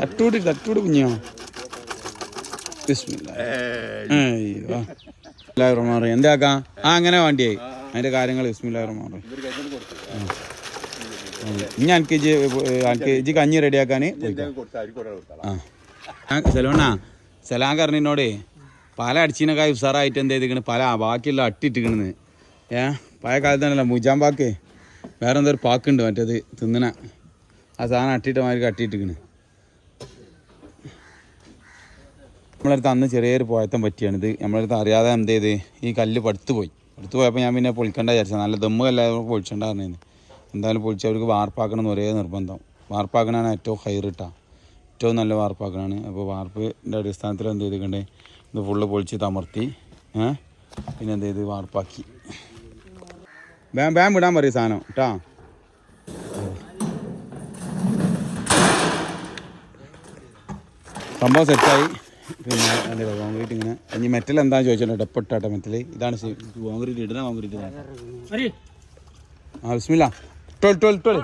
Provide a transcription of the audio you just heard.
തട്ടൂടി തട്ടൂടി കുഞ്ഞോ ബിസ്മില്ലാ. അയ്യോ. ബിസ്മില്ലാഹിർ റഹ്മാനിർ റഹീം. എന്താക്കാ ആ അങ്ങനെ വേണ്ടിയായി. അതിന്റെ കാര്യങ്ങൾ റഹീം. ഇനി എനിക്ക് എനിക്ക് ഇജ്ജ് കഞ്ഞി റെഡിയാക്കാന് ആ. സെലോണ സലാം കറിനോടേ പല അടിച്ചിനൊക്കെ ഉസാറായിട്ട് എന്ത് ചെയ്തിക്കണ് പല ബാക്കിയുള്ള അട്ടിട്ടിക്കണെന്ന് ഏ പഴയ കാലത്താണല്ലോ മുജാൻ പാക്കേ. വേറെ എന്തോ ഒരു പാക്കുണ്ട് മറ്റേത് തിന്നണ. ആ സാധനം അട്ടിയിട്ട് മാതിരി കട്ടിയിട്ടിരിക്കണ്. നമ്മളടുത്ത് അന്ന് ചെറിയൊരു പോയത്തം പറ്റിയാണിത് നമ്മളടുത്ത് അറിയാതെ എന്ത് ചെയ്ത്? ഈ കല്ല് പടുത്ത് പോയി. പടുത്ത് പോയപ്പോൾ ഞാൻ പിന്നെ പൊളിക്കണ്ട വിചാരിച്ചത്. നല്ല ദമ്മ് കല്ലാതെ പൊളിച്ചിട്ടുണ്ടായിരുന്നു എന്തായാലും പൊളിച്ച് അവർക്ക് വാർപ്പാക്കണം എന്ന് ഒരേ നിർബന്ധം. വാർപ്പാക്കണാണ് ഏറ്റവും ഹൈറിട്ടാണ് ഏറ്റവും നല്ല വാർപ്പാക്കണാണ്. അപ്പോൾ വാർപ്പിന്റെ അടിസ്ഥാനത്തിൽ എന്ത് ചെയ്തിട്ടുണ്ടെങ്കിൽ ഇത് ഫുള്ള് പൊളിച്ച് തമർത്തി പിന്നെ എന്ത് ചെയ്ത്? വാർപ്പാക്കി. വേം വേം വിടാൻ പറയും സാധനം കേട്ടോ സംഭവം സെറ്റായി. പിന്നെ എന്താ കോൺക്രീറ്റ് ഇങ്ങനെ. ഇനി മെറ്റൽ എന്താ ചോദിച്ചിട്ടുണ്ട് ഡെപ്പിട്ടാട്ടെ മെറ്റൽ ഇതാണ് കോൺക്രീറ്റ് ഇടുന്ന കോൺക്രീറ്റ് ആ ബിസ്മില്ല. Twelve twelve twelve